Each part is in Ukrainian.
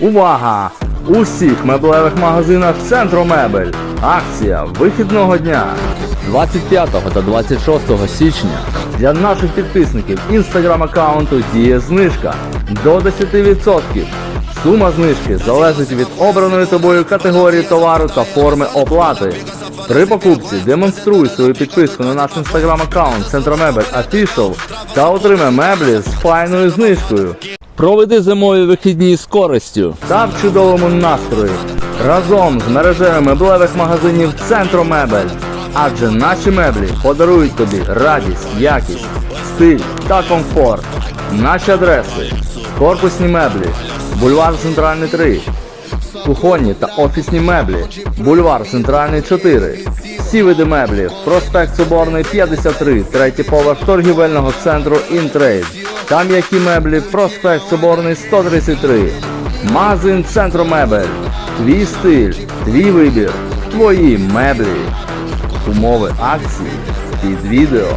Увага! У всіх меблевих магазинах Центро Мебель. Акція вихідного дня 25 та 26 січня. Для наших підписників інстаграм аккаунту діє знижка до 10%. Сума знижки залежить від обраної тобою категорії товару та форми оплати. При покупці демонструй свою підписку на наш інстаграм аккаунт Центромебель Official та отримай меблі з файною знижкою. Проведи зимові вихідні з користю та в чудовому настрої разом з мережею меблевих магазинів Центромебель. Адже наші меблі подарують тобі радість, якість, стиль та комфорт. Наші адреси: корпусні меблі, бульвар Центральний 3, кухонні та офісні меблі, бульвар Центральний 4. Всі види меблів, проспект Соборний 53, третій поверх торгівельного центру Інтрейд. Там які меблі, проспект Соборний 133. Магазин Центромебель. Твій стиль, твій вибір, твої меблі. Умови акції під відео.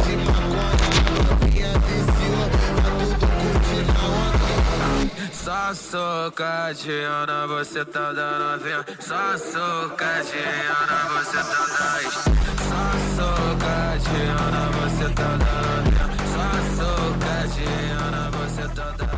Só socadinha você tá dando novinha. Só socadinha tá você tá dando, Só socadinha você tá dando, novinha. Só socadinha na buceta da